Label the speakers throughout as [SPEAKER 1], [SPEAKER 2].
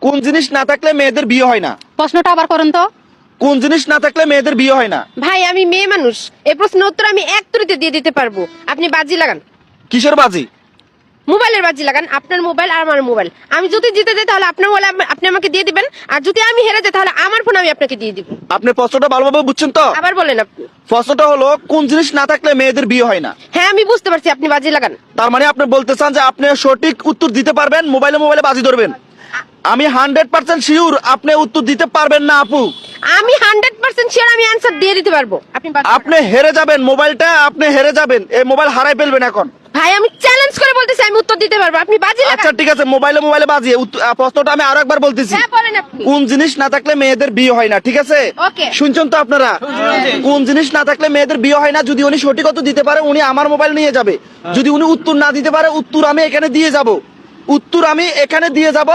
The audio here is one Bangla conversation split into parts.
[SPEAKER 1] কোন জিনিস না থাকলে মেয়েদের বিয়ে হয় না?
[SPEAKER 2] প্রশ্নটা আবার করেন তো।
[SPEAKER 1] কোন জিনিস না থাকলে মেয়েদের বিয়ে হয় না?
[SPEAKER 3] ভাই আমি মেয়ে মানুষ। এই প্রশ্নের উত্তর আমি এক তুরিতে দিয়ে দিতে পারব। আপনি বাজি লাগান।
[SPEAKER 1] কিসের বাজি?
[SPEAKER 3] মোবাইলের বাজি লাগান। আপনার মোবাইল আর আমার মোবাইল। আমি যদি জিতে যাই তাহলে আপনার মোবাইল আম- আপনি আমাকে দিয়ে দিবেন। আর যদি আমি হেরে যাই তাহলে আমার ফোন আমি আপনাকে দিয়ে দিব।
[SPEAKER 1] আপনি প্রশ্নটা ভালোভাবে বুঝছেন তো?
[SPEAKER 3] আবার বলেন আপনি।
[SPEAKER 1] প্রশ্নটা হলো কোন জিনিস না থাকলে মেয়েদের বিয়ে হয় না?
[SPEAKER 3] হ্যাঁ আমি বুঝতে পারছি। আপনি বাজি লাগান।
[SPEAKER 1] তার মানে আপনি বলতে চান যে আপনি সঠিক উত্তর দিতে পারবেন মোবাইলে মোবাইলে বাজি ধরবেন? আমি হান্ড্রেড পার্সেন্ট শিওর আপনি উত্তর দিতে পারবেন না আপু।
[SPEAKER 3] আমি হান্ড্রেড পার্সেন্ট শিওর আমি অ্যান্সার দিয়ে দিতে পারব। আপনি
[SPEAKER 1] আপনি হেরে যাবেন মোবাইলটা আপনি হেরে যাবেন এই মোবাইল হারাই ফেলবেন এখন।
[SPEAKER 3] ভাই আমি চ্যালেঞ্জ করে বলতেছি আমি উত্তর দিতে পারব। আপনি বাজি
[SPEAKER 1] আচ্ছা ঠিক আছে মোবাইলে মোবাইলে বাজিয়ে প্রশ্নটা আমি আরও একবার বলতেছি।
[SPEAKER 3] হ্যাঁ বলেন আপনি।
[SPEAKER 1] কোন জিনিস না থাকলে মেয়েদের বিয়ে হয় না ঠিক আছে?
[SPEAKER 3] Okay.
[SPEAKER 1] শুনছেন তো আপনারা? কোন জিনিস না থাকলে মেয়েদের বিয়ে হয় না যদি উনি সঠিক উত্তর দিতে পারে উনি আমার মোবাইল নিয়ে যাবে। যদি উনি উত্তর না দিতে পারে উত্তর আমি এখানে দিয়ে যাব। উত্তর আমি এখানে দিয়ে যাব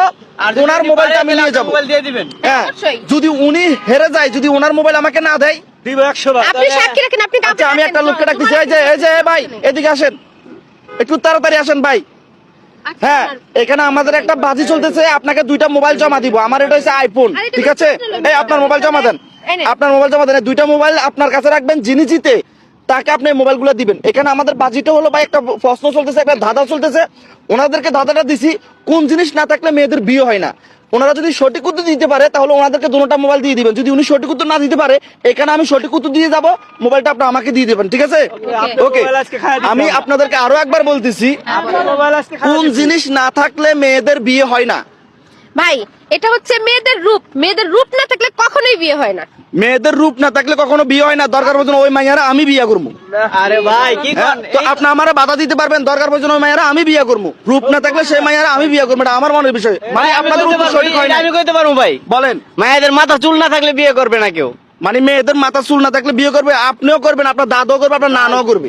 [SPEAKER 1] ওনার মোবাইলটা আমি নিয়ে যাব।
[SPEAKER 4] মোবাইল দিয়ে দিবেন।
[SPEAKER 1] হ্যাঁ যদি উনি হেরে যায় যদি ওনার মোবাইল আমাকে না দেয়?
[SPEAKER 4] দিব একশো বার।
[SPEAKER 3] আপনি সাক্ষী রাখেন আপনি কাউকে
[SPEAKER 1] আচ্ছা আমি একটা লোককে ডাকতেছি। এই যে এই যে ভাই এদিকে আসেন। একটু তাড়াতাড়ি আসেন ভাই।
[SPEAKER 3] আচ্ছা,
[SPEAKER 1] হ্যাঁ এখানে আমাদের একটা বাজি চলতেছে আপনাকে দুইটা মোবাইল জমা দিব। আমার এটা হচ্ছে আইফোন ঠিক আছে? এই আপনার মোবাইল জমা দেন। আপনার মোবাইল জমা দেন দুইটা মোবাইল আপনার কাছে রাখবেন যিনি জিতে। তাকে আপনি মোবাইলগুলো দিবেন। এখানে আমাদের বাজিটা হলো ভাই একটা প্রশ্ন চলতেছে একটা ধাঁধা চলতেছে। ওনাদেরকে ধাঁধাটা দিছি কোন জিনিস না থাকলে মেয়েদের বিয়ে হয় না। ওনারা যদি সঠিক উত্তর দিতে পারে তাহলে ওনাদেরকে দুটো মোবাইল দিয়ে দিবেন। যদি উনি সঠিক উত্তর না দিতে পারে এখানে আমি সঠিক উত্তর দিয়ে যাব মোবাইলটা আপনি আমাকে দিয়ে দিবেন ঠিক আছে? ওকে আমি আপনাদেরকে আরও একবার বলতেছি কোন জিনিস না থাকলে মেয়েদের বিয়ে হয় না।
[SPEAKER 3] ভাই এটা হচ্ছে মেয়েদের রূপ। মেয়েদের রূপ না থাকলে কখনোই বিয়ে হয় না।
[SPEAKER 1] মেয়েদের রূপ না থাকলে কখনো বিয়ে হয় না। দরকার পর্যন্ত ওই মাইয়ারা আমি বিয়ে করব
[SPEAKER 4] আরে ভাই কি
[SPEAKER 1] হ্যাঁ, তো আপনি আমার বাধা দিতে পারবেন। দরকার পর্যন্ত ওই মাইয়ারা আমি বিয়ে করব রূপ না থাকলে সেই মাইয়ারা আমি বিয়ে করব এটা আমার মনের বিষয়। মানে আপনাদের উপর সঠিক হয় না
[SPEAKER 4] আমি কইতে পারব ভাই।
[SPEAKER 1] বলেন।
[SPEAKER 4] মায়েদের মাথা চুল না থাকলে বিয়ে করবে না কেউ।
[SPEAKER 1] মানে মেয়েদের মাথা চুল না থাকলে বিয়ে করবে আপনিও করবেন আপনার দাদাও করবে আপনার নানাও করবে।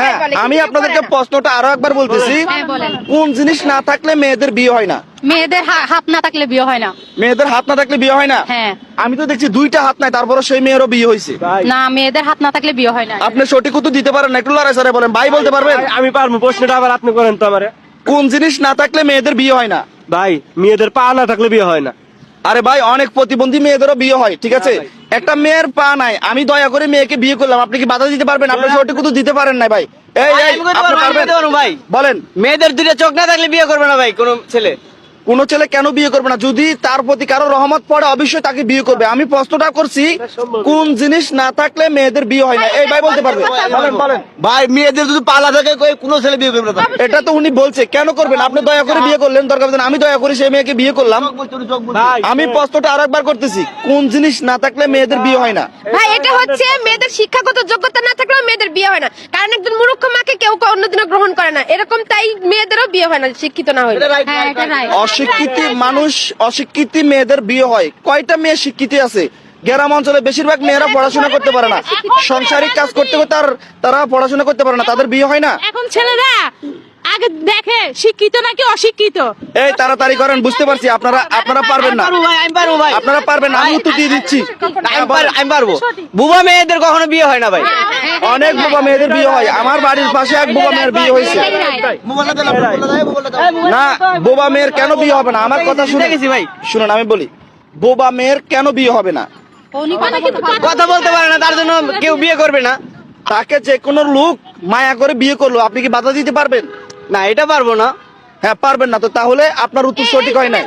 [SPEAKER 1] হ্যাঁ আমি আপনাদেরকে প্রশ্নটা আরও একবার বলতেছি।
[SPEAKER 2] হ্যাঁ,
[SPEAKER 1] কোন জিনিস না থাকলে মেয়েদের বিয়ে হয় না?
[SPEAKER 2] মেয়েদের হাত না থাকলে বিয়ে হয় না।
[SPEAKER 1] মেয়েদের হাত না থাকলে বিয়ে হয় না?
[SPEAKER 2] হ্যাঁ।
[SPEAKER 1] আমি তো দেখছি দুইটা হাত নাই তারপরে সেই মেয়েরও বিয়ে হয়েছে।
[SPEAKER 2] না মেয়েদের হাত না থাকলে বিয়ে হয় না।
[SPEAKER 1] আপনি সঠিক উত্তর দিতে পারেন না একটু লড়াই সরে বলেন। ভাই বলতে পারবেন?
[SPEAKER 4] আমি পারব প্রশ্নটা আবার আপনি করেন তো আমারে।
[SPEAKER 1] কোন জিনিস না থাকলে মেয়েদের বিয়ে হয় না?
[SPEAKER 4] ভাই মেয়েদের পা না থাকলে বিয়ে হয় না।
[SPEAKER 1] আরে ভাই অনেক প্রতিবন্ধী মেয়েদেরও বিয়ে হয় ঠিক আছে? একটা মেয়ের পা নাই। আমি দয়া করে মেয়েকে বিয়ে করলাম। আপনি কি বাধা দিতে পারবেন? আপনি সঠিক কিন্তু দিতে পারেন না ভাই। এই
[SPEAKER 4] ভাই,
[SPEAKER 1] বলেন।
[SPEAKER 4] মেয়েদের দুটো চোখ না থাকলে বিয়ে করবে না ভাই কোন ছেলে।
[SPEAKER 1] কোন ছেলে কেন বিয়ে করবে না? যদি তার প্রতি কারও রহমত পড়ে অবশ্যই তাকে বিয়ে করবে। আমি প্রশ্নটা করছি কোন জিনিস না থাকলে মেয়েদের বিয়ে হয় না? এই ভাই বলতে পারবে। বলেন বলেন।
[SPEAKER 4] ভাই মেয়েদের যদি পালা থাকে কোন ছেলে বিয়ে করবে না
[SPEAKER 1] এটা তো উনি বলছে। কেন করবেন? আপনি দয়া করে বিয়ে করলেন দরকার আমি দয়া করে সেই মেয়েকে বিয়ে করলাম। আমি প্রশ্নটা আরেকবার করতেছি। কোন জিনিস না থাকলে মেয়েদের বিয়ে হয় না?
[SPEAKER 3] ভাই এটা হচ্ছে মেয়েদের শিক্ষাগত যোগ্যতা না থাকলেও মেয়েদের বিয়ে হয় না। কারণ একজন অন্যদিনও গ্রহণ করে না। এরকম তাই মেয়েদেরও বিয়ে হয় না শিক্ষিত না হইলে।
[SPEAKER 2] হ্যাঁ এটা right।
[SPEAKER 1] অশিক্ষিত মানুষ অশিক্ষিত মেয়েদের বিয়ে হয়। কয়টা মেয়ে শিক্ষিত আছে? গ্রাম অঞ্চলে বেশিরভাগ মেয়েরা পড়াশোনা করতে পারে না। সংসারিক কাজ করতে করতে আর তারা পড়াশোনা করতে পারে না। তাদের বিয়ে হয় না।
[SPEAKER 5] এখন ছেলেরা আগে দেখে শিক্ষিত নাকি অশিক্ষিত?
[SPEAKER 1] এই তাড়াতাড়ি করেন বুঝতে পারছি। আপনারা আপনারা পারবেন না।
[SPEAKER 4] আমি পারব ভাই
[SPEAKER 1] আপনারা পারবেন না। আমি উত্তর দিয়ে দিচ্ছি।
[SPEAKER 4] আমি পারব বুবা মেয়েদের কখনো বিয়ে হয় না ভাই।
[SPEAKER 1] অনেক বোবা মেয়েদের বিয়ে হয়। আমার বাড়ির পাশে এক বোবা মেয়ের বিয়ে হয়েছে। না বোবা মেয়ের কেন বিয়ে হবে না? আমার কথা শুনে
[SPEAKER 4] গেছি ভাই।
[SPEAKER 1] শুনুন আমি বলি বোবা মেয়ের কেন বিয়ে হবে না?
[SPEAKER 2] কথা বলতে পারে।
[SPEAKER 4] কথা বলতে পারে না তার জন্য কেউ বিয়ে করবে না।
[SPEAKER 1] তাকে যে কোনো লোক মায়া করে বিয়ে করল আপনি কি বাধা দিতে পারবেন?
[SPEAKER 4] না এটা পারব না।
[SPEAKER 1] হ্যাঁ পারবেন না তো তাহলে আপনার উত্তর সঠিক হয় নাই।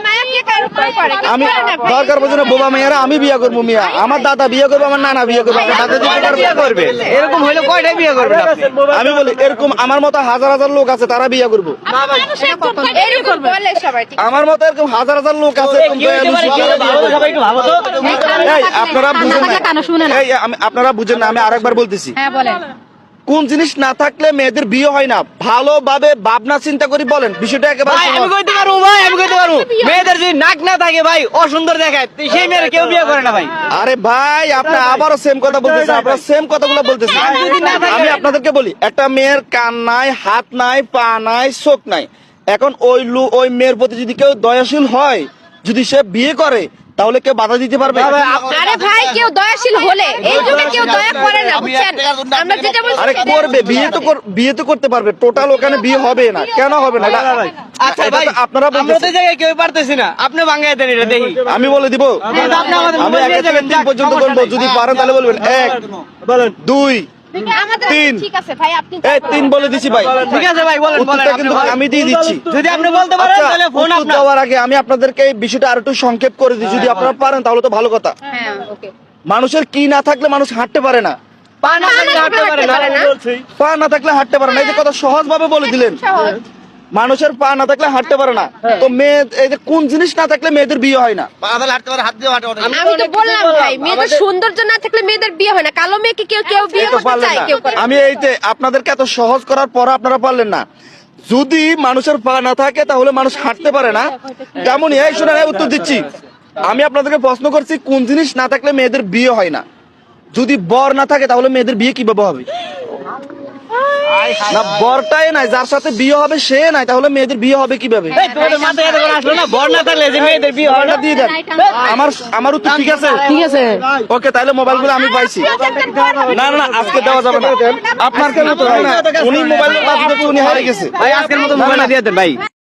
[SPEAKER 1] আমি। দরকার বোঝে বোবা মেয়েরা আমি বিয়ে করব মিয়া। আমার দাদা বিয়ে করব আমার নানা বিয়ে করব
[SPEAKER 4] বিয়ে করবে। এরকম হইলে কয়টা বিয়ে করবে
[SPEAKER 1] আমি বলি এরকম আমার মতো হাজার হাজার লোক আছে তারা বিয়ে করব। আমার মতো এরকম হাজার হাজার লোক আছে আপনারা বুঝেন না।
[SPEAKER 2] কানে শুনে না।
[SPEAKER 1] এই আমি- আপনারা বুঝেন না আমি আরেকবার বলতেছি।
[SPEAKER 2] হ্যাঁ বলেন।
[SPEAKER 1] কোন জিনিস না থাকলে মেয়েদের বিয়ে হয় না? ভালোভাবে ভাবনা চিন্তা করি বলেন। বিষয়টা একেবারে
[SPEAKER 4] আমি কইতে পারব ভাই আমি কইতে পারব। মেয়েদের যদি নাক না থাকে ভাই অসুন্দর দেখায় সেই মেয়ের কেউ বিয়ে করে না ভাই।
[SPEAKER 1] আরে ভাই আপনি আবারও সেম কথা বলতেছেন আপনারা সেম কথাগুলো বলতেছেন। আমি আপনাদেরকে বলি একটা মেয়ের কান নাই হাত নাই পা নাই চোখ নাই। এখন ওই লু ওই মেয়ের প্রতি যদি কেউ দয়াশীল হয় যদি সে বিয়ে করে তাহলে কেউ বাধা দিতে পারবে?
[SPEAKER 3] আরে ভাই কেউ দয়াশীল হলে এই যুগে কেউ দয়া করে না বুঝছেন? আমরা যেটা বলছি
[SPEAKER 1] আরে করবে বিয়ে তো কর- বিয়ে তো করতে পারবে। টোটাল ওখানে বিয়ে হবে না। কেন হবে না? এটা-
[SPEAKER 4] আচ্ছা ভাই
[SPEAKER 1] আপনারা
[SPEAKER 4] আমরা তো জায়গায় কেউ পারতেছি না। আপনি ভাঙাই দেন এটা দেখি।
[SPEAKER 1] আমি বলে দিব।
[SPEAKER 4] আপনি আমাদের
[SPEAKER 1] আমি এক থেকে তিন পর্যন্ত বলব। যদি পারেন তাহলে বলবেন। এক দুই
[SPEAKER 3] আছে ভাই
[SPEAKER 4] বলেন। বলেন
[SPEAKER 1] উত্তরটা
[SPEAKER 4] আপনি
[SPEAKER 1] কিন্তু
[SPEAKER 4] বলেন।
[SPEAKER 1] আমি দিয়ে দিচ্ছি
[SPEAKER 4] যদি আপনি বলতে পারেন
[SPEAKER 1] আচ্ছা,
[SPEAKER 4] তাহলে ফোন
[SPEAKER 1] উত্তর
[SPEAKER 4] আপনার।
[SPEAKER 1] দেওয়ার আগে আমি আপনাদেরকে এই বিষয়টা আর একটু সংক্ষেপ করে দিই যদি আপনারা পারেন তাহলে তো ভালো কথা।
[SPEAKER 2] হ্যাঁ
[SPEAKER 1] মানুষের কি না থাকলে মানুষ হাঁটতে পারে না?
[SPEAKER 4] পা না থাকলে হাঁটতে পারে না।
[SPEAKER 1] পা না থাকলে হাঁটতে পারে না। এই যে কথা সহজ ভাবে বলে দিলেন। মানুষের পা না থাকলে হাঁটতে পারে না। তো মেয়ে এই যে কোন জিনিস না থাকলে মেয়েদের বিয়ে হয় না?
[SPEAKER 3] আমি তো বললাম ভাই মেয়েদের সৌন্দর্য না থাকলে মেয়েদের বিয়ে হয় না। কালো মেয়েকে কেউ কেউ বিয়ে
[SPEAKER 1] এই তো
[SPEAKER 3] করতে চায় কেউ করে
[SPEAKER 1] আমি এইতে আপনাদেরকে এত সহজ করার পর আপনারা পারলেন না। যদি মানুষের পা না থাকে তাহলে মানুষ হাঁটতে পারে না। তেমনই এই শোনেন এই উত্তর দিচ্ছি। আমি আপনাদেরকে প্রশ্ন করছি কোন জিনিস না থাকলে মেয়েদের বিয়ে হয় না? যদি বর না থাকে তাহলে মেয়েদের বিয়ে কীভাবে হবে? না বরটাই নাই যার সাথে বিয়ে হবে সে নাই তাহলে মেয়েদের বিয়ে হবে কীভাবে?
[SPEAKER 4] হয়
[SPEAKER 1] আমার আমার উত্তর ঠিক আছে? ঠিক আছে। ওকে তাহলে মোবাইলগুলো আমি পাইছি। না না না আজকে দেওয়া যাবে না। আপনার কেন তো উনি মোবাইল উনি হারিয়ে গেছে।
[SPEAKER 4] ভাই আজকের মতো মোবাইল দিয়ে দেন ভাই।